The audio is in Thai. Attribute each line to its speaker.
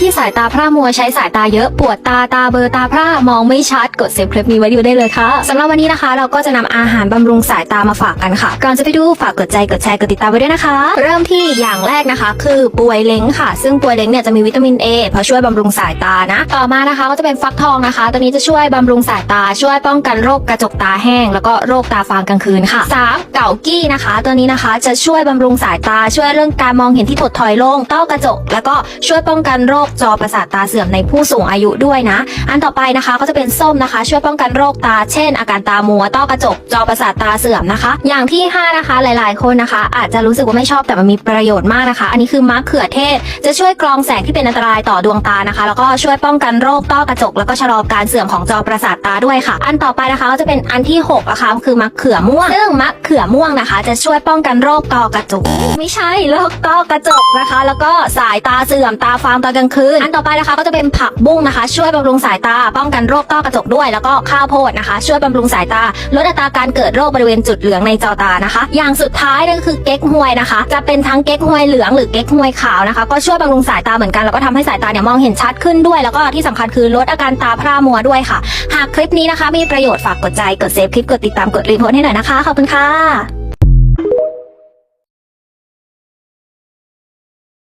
Speaker 1: ที่สายตาพร่ามัวใช้สายตาเยอะปวดตาตาเบลอตาพร่ามองไม่ชัดกดเซฟคลิปนี้ไว้ดูได้เลยค่ะสำหรับวันนี้นะคะ เราก็จะนำอาหารบำรุงสายตามาฝากกันค่ะ ก่อนจะไปดูฝากกดใจกดแชร์กดติดตามไว้ด้วยนะคะ เริ่มที่อย่างแรกนะคะ คือป่วยเล้งค่ะ ซึ่งป่วยเล้งเนี่ยจะมีวิตามิน A เพราะช่วยบำรุงสายตานะ ต่อมานะคะก็จะเป็นฟักทองนะคะ ตัวนี้จะช่วยบำรุงสายตาช่วยป้องกันโรคกระจกตาแห้ง แล้วก็โรคตาฟางกลางคืนค่ะสามเก่ากี้นะคะ ตัวนี้นะคะจะช่วยบำรุงสายตาช่วยเรื่องการมองเห็นที่ถดถอยลงต้อกระจก แล้วก็ช่วยป้องกันโรคจอประสาทตาเสื่อมในผู้สูงอายุด้วยนะ อันต่อไปนะคะก็จะเป็นส้มนะคะ ช่วยป้องกันโรคตา เช่น อาการตามัวต้อกระจก จอประสาทตาเสื่อมนะคะ อย่างที่ห้านะคะ หลาย ๆ คนนะคะ อาจจะรู้สึกว่าไม่ชอบแต่มันมีประโยชน์มากนะคะ อันนี้คือมะเขือเทศ จะช่วยกรองแสงที่เป็นอันตรายต่อดวงตานะคะ แล้วก็ช่วยป้องกันโรคต้อกระจก แล้วก็ชะลอการเสื่อมของจอประสาทตาด้วยค่ะ อันต่อไปนะคะก็จะเป็นอันที่หกนะคะคือมะเขือม่วงซึ่งมะเขือม่วงนะคะ จะช่วยป้องกันโรคต้อกระจก ไม่ใช่โรคต้อกระจกนะคะ แล้วก็สายตาเสื่อมตาฟางตอนกลางคืน อันต่อไปนะคะก็จะเป็นผักบุ้งนะคะ ช่วยบำรุงสายตา ป้องกันโรคต้อกระจกด้วย แล้วก็ข้าวโพดนะคะ ช่วยบำรุงสายตา ลดอัตราการเกิดโรคบริเวณจุดเหลืองในจอตานะคะ อย่างสุดท้ายนั่นก็คือเก๊กฮวยนะคะ จะเป็นทั้งเก๊กฮวยเหลืองหรือเก๊กฮวยขาวนะคะ ก็ช่วยบำรุงสายตาเหมือนกันแล้วก็ทำให้สายตาเนี่ยมองเห็นชัดขึ้นด้วย แล้วก็ที่สำคัญคือลดอาการตาพร่ามัวด้วยค่ะ หากคลิปนี้นะคะ มีประโยชน์ฝากกดใจกดเซฟคลิปกดติดตามกดรีโพสต์ให้หน่อยนะคะขอบคุณค่ะ